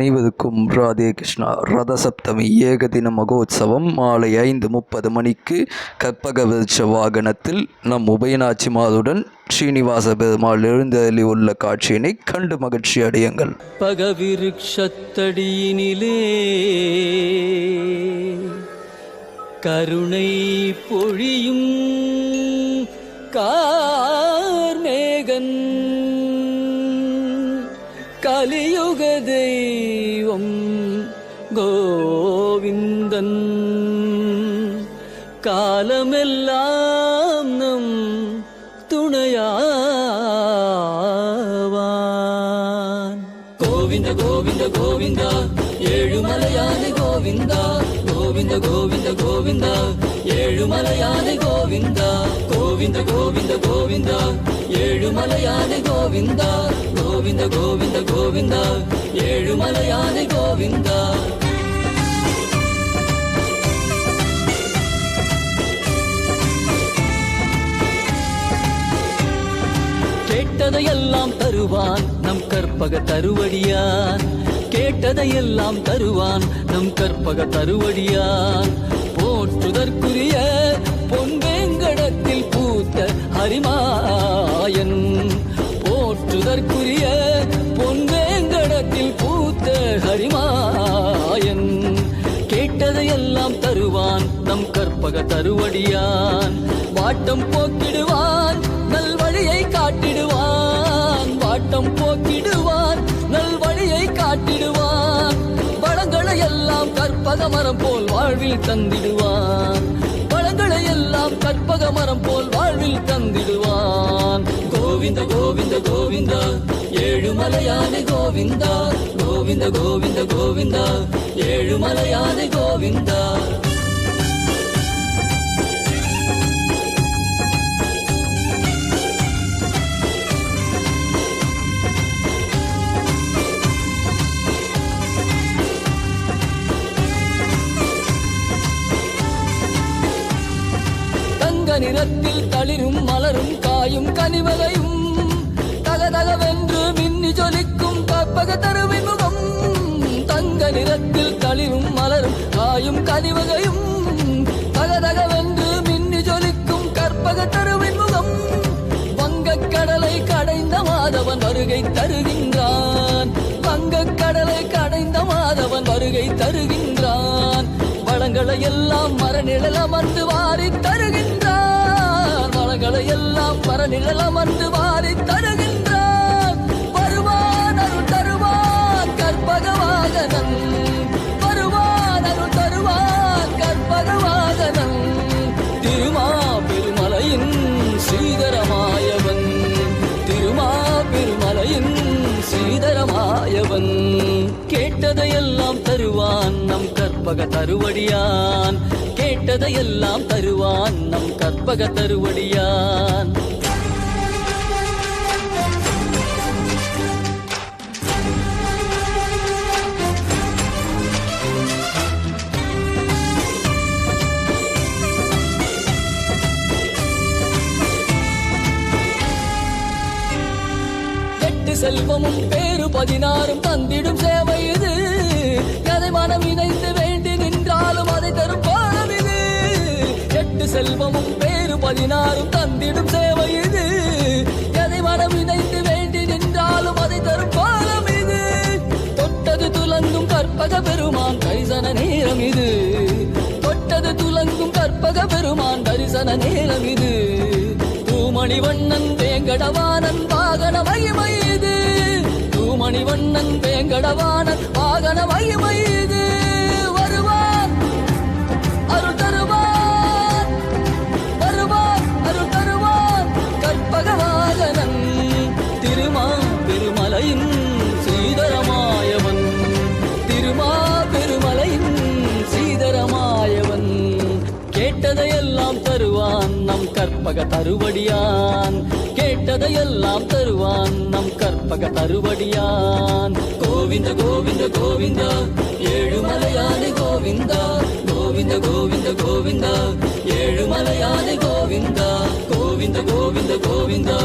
அனைவருக்கும் ராதே கிருஷ்ணா. ரதசப்தமி ஏகதின மகோத்சவம் மாலை ஐந்து முப்பது மணிக்கு கற்பக விருட்ச வாகனத்தில் நம் உபயநாச்சிமாருடன் ஸ்ரீனிவாச பெருமாள் எழுந்தருளி உள்ள காட்சியினை கண்டு மகிழ்ச்சி அடையுங்கள். பகவிருஷத்தடியினிலே கருணை பொழியும் கா ദൈവം ഗോവിന്ദൻ. കാലമെല്ലാം നം തുണയാവാൻ. ഗോവിന്ദ ഗോവിന്ദ ഗോവിന്ദ ഏഴുമലയാണ് ഗോവിന്ദ. ഗോവിന്ദ ഗോവിന്ദ ഗോവിന്ദ ഏഴുമലയാണ് ഗോവിന്ദ. கோவிந்த கோவிந்த கோவிந்தா. ஏழுமலையான கோவிந்தா. கோவிந்த கோவிந்த கோவிந்தா. ஏழுமலையான கோவிந்தா. கேட்டதையெல்லாம் தருவான் நம் கற்பக தருவடியான் கேட்டதையெல்லாம் தருவான் நம் கற்பக தருவடியான் போற்றுதற்குரிய அரிமாயன். ஹரிமாயன் போற்றுதற்குரிய பொன்வேங்கடத்தில் பூத்த ஹரிமாயன். கேட்டதையெல்லாம் தருவான் நம் கற்பக தருவடியான். வாட்டம் போக்கிடுவான் நல் வழியை காட்டிடுவான். வாட்டம் போக்கிடுவான் நல் வழியை காட்டிடுவான். வளங்களை எல்லாம் கற்பக மரம் போல் வாழ்வில் தந்திடுவான். வளங்களை கற்பக மரம் போல் வாழ்வில் தந்திடுவான். கோவிந்த கோவிந்த கோவிந்தா ஏழுமலையான கோவிந்தா. கோவிந்த கோவிந்த கோவிந்தா ஏழுமலையான கோவிந்தா. தளிரும் மலரும் காயும் கனிவகையும் தகதகவென்று மின்னி ஜொலிக்கும் கற்பக தருவி முகம். தங்க நிறத்தில் தளிரும் மலரும் காயும் கனிவகையும் தகதகவென்று மின்னி ஜொலிக்கும் கற்பக தருவின் முகம். வங்கக் கடலை கடைந்த மாதவன் வருகை தருகின்றான். வங்கக் கடலை கடைந்த மாதவன் வருகை தருகின்றான். வளங்களை எல்லாம் மரநிழல் அமர்ந்து வாரி தருகின்றான் வளங்களை எல்லாம் மரநிழல் அமர்ந்து வாரி தருகின்றான் வருவான் அருள் தருவான் கற்பகவாகனன். வருவான் அருள் தருவான் கற்பகவாகனன். திருமா பெருமலையின் சீதரமாயவன். திருமா பெருமலையின் சீதரமாயவன். கேட்டதையெல்லாம் தருவான் நம் கற்பக தருவடியான். கேட்டதையெல்லாம் தருவான் நம் கற்பக தருவடியான். செல்வமும் பேரு பதினாறும் தந்திடும் சேவை இது. கதை மனம் இணைந்து செல்வமும் பேரு பதினாறும் தந்திடும் சேவை இது. எதை மனம் இணைந்து வேண்டி நின்றாலும் அதை தரும் பாலம் இது. தொட்டது துலங்கும் கற்பக பெருமான் தரிசன நேரம் இது. தொட்டது துலங்கும் கற்பக பெருமான் தரிசன நேரம் இது. தூமணி வண்ணன் வேங்கடவானன் வாகன மகிமை இது. தூமணி வண்ணன் வேங்கடவானன் வாகன மகிமை கற்பக தருவடியான். கேட்டதையெல்லாம் தருவான் நம் கற்பக தருவடியான். கோவிந்த கோவிந்த கோவிந்தா. ஏழுமலையானே கோவிந்தா. கோவிந்த கோவிந்த கோவிந்தா. ஏழுமலையானே கோவிந்தா. கோவிந்த கோவிந்த கோவிந்தா.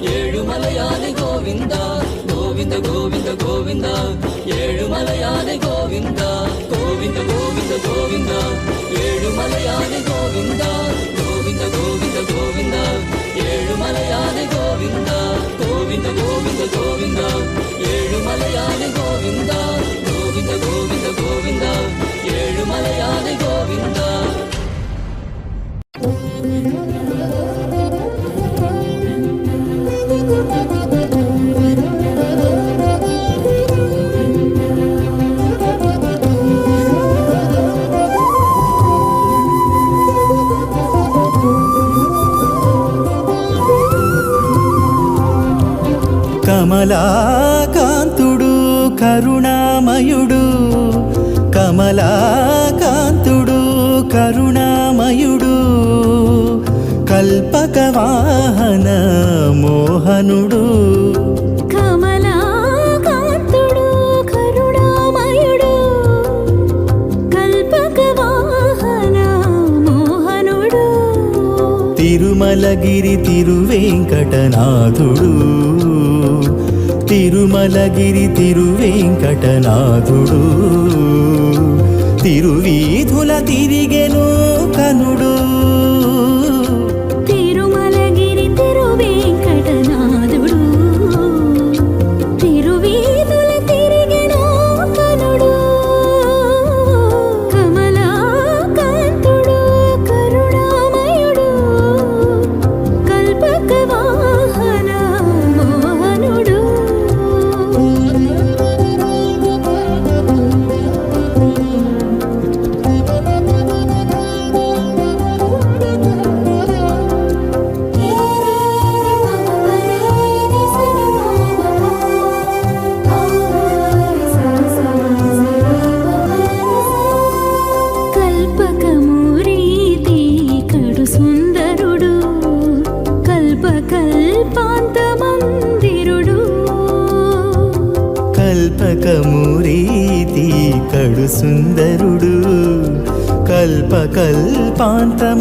ஏழுமலையானே கோவிந்தா. கோவிந்த கோவிந்த கோவிந்தா. ஏழுமலையானே கோவிந்தா. கோவிந்த கோவிந்த கோவிந்தா. ஏழுமலையானே கோவிந்தா. கோவிந்த கோவிந்த కమలాకాంతుడు కరుణామయుడు. కమలాకాంతుడు కరుణామయుడు. కల్పకవాహన మోహనుడు. తిరుమలగిరి తిరువేంకటనాథుడు. తిరుమలగిరి తిరువేంకటనాథుడు. తిరువీధుల తిరిగెను కనుడు.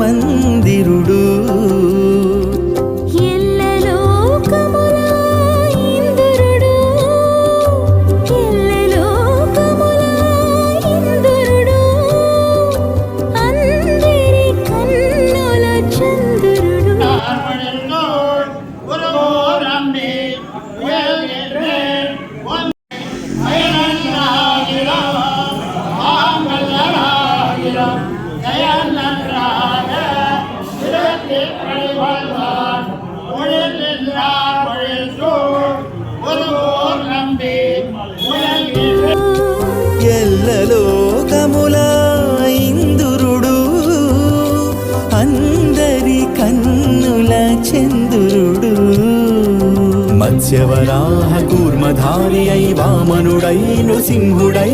మందిరుడు. మత్స్యవరాహ కూర్మధారి అయి వామనుడై నృసింహుడై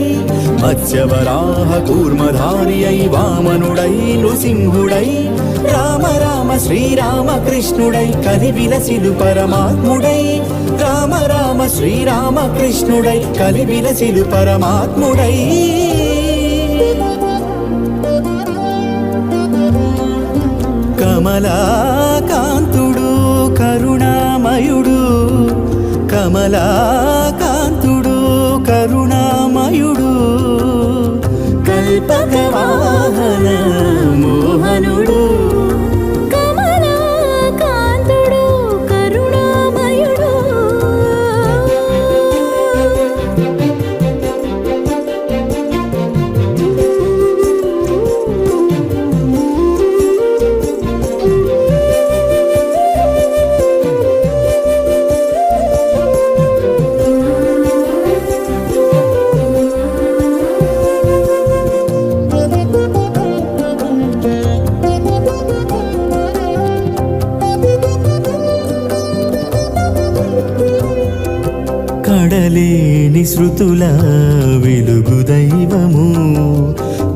మత్స్యవరాహ కూర్మధారి అయి వామనుడై నృసింహుడై రామ రామ శ్రీరామ కృష్ణుడై కలివిలసిలు పరమాత్ముడై రామ రామ శ్రీరామ కృష్ణుడై కలివిలసిలు పరమాత్ముడై కమలాకాంతుడు కరుణామయుడు കമലാ శృతుల వెలుగు దైవము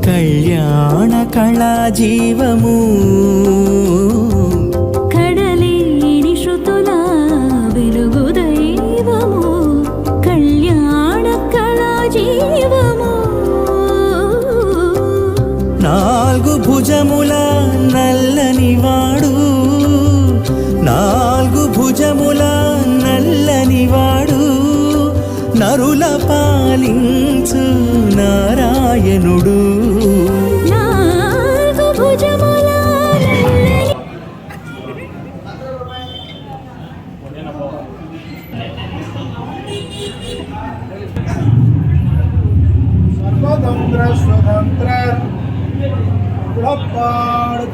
కళ్యాణ కళా జీవము. పాలించు నారాయణుడు స్వతంత్ర స్వతంత్ర புலப்பாடு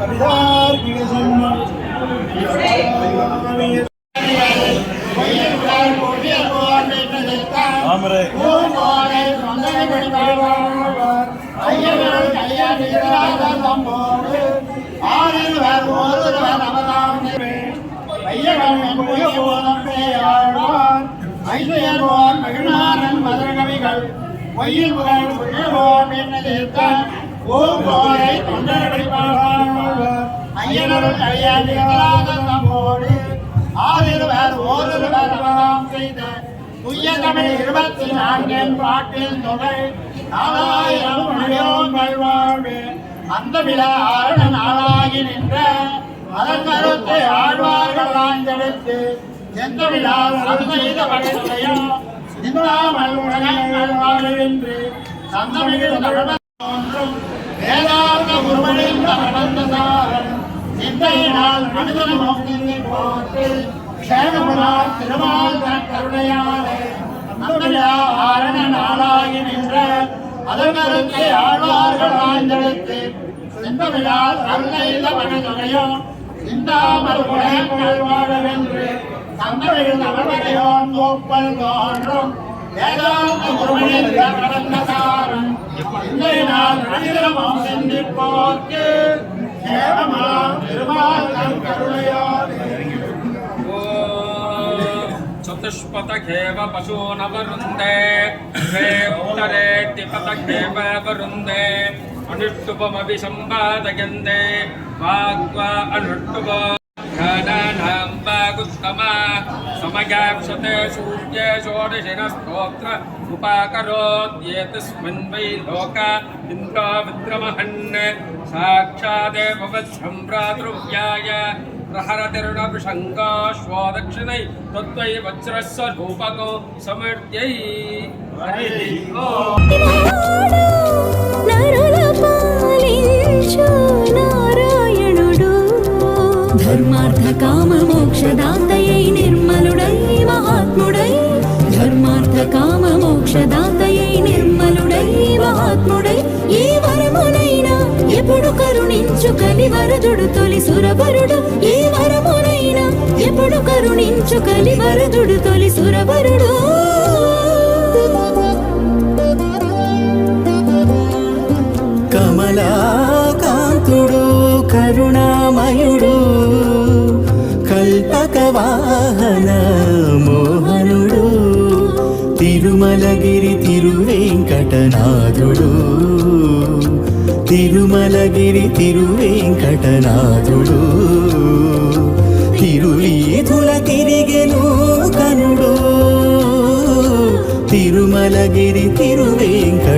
வருவார் ஐயர்கள் கையாடுகிறார்கள் நம்மோடு ஆறில் வர் ஒருவர் அவதாம் ஐயர்கள் நம்முடைய போதத்தை ஆழ்வார் ஐயர்வார் மகிழ்நாதன் மதுரகவிகள் தமிழ் இருபத்தி நான்கின் பாட்டில் தொகை நாலாயிரம் மணியோன் வாழ்வாழ்வு அந்த விழா ஆரண நாளாகி நின்ற அதன் கருத்தை ஆழ்வார்கள் ஆய்ந்தெடுத்து எந்த விழா அருள் செய்த வகையும் இல்லாமல் உலகங்கள் வாழ்வென்று சந்தமிழ் தமிழ் தோன்றும் வேதாந்த குருவனின் நடந்ததாரன் சிந்தையினால் மனிதனும் போட்டு சேகமுனார் திருமால் தன் கருணையாலே அந்த ஆரண நின்ற அதனருக்கு ஆழ்வார்கள் ஆய்ந்தெடுத்து சிந்தமிழால் அல்ல வனதுறையும் சிந்தாமல் உலகங்கள் வாழவென்று தந்தமிழ் அவர்களையோன் கோப்பல் தோன்றும். வேதாந்த குருவனின் சிந்திப்போர்க்கு சேவமா திருமால் चतुष्पथखेव पशूनवरुन्धे द्वे उत्तरे तिपथखेव वरुन्धे अनुष्टुपमभिसम्पादयन्ते वाग्वा अनुष्टुप घनानां वागुत्तमा समयाक्षते सूर्ये षोडशिनस्तोत्र उपाकरोद्येतस्मिन् वै लोका इन्द्रो विद्रमहन् साक्षादेव वत्सम्भ्रातृव्याय प्रहरतिरुणभृशङ्गाश्वो दक्षिणै तत्त्वै वज्रस्य रूपको समर्थ्यै हरिः ओम् వాడు నరుల పాలించు నారాయణుడు ధర్మార్థ కామ మోక్షదాతయై నిర్మలుడై మహాత్ముడై ధర్మార్థ కామ మోక్షదాతయై నిర్మలుడై మహాత్ముడై ఏ వరమునైనా ఎప్పుడు కరుణించు కలివరదుడు తొలి సురవరుడు. ఏ వరమునైనా ఎప్పుడు కరుణించు కలివరదుడు తొలి సురవరుడు. కమలాకాంతుడు కరుణా తిరుమలగిరి తిరువేంకటనాథుడు. తిరువీధుల తిరిగెను కనుడు. తిరుమలగిరి తిరువేంకటనాథుడు.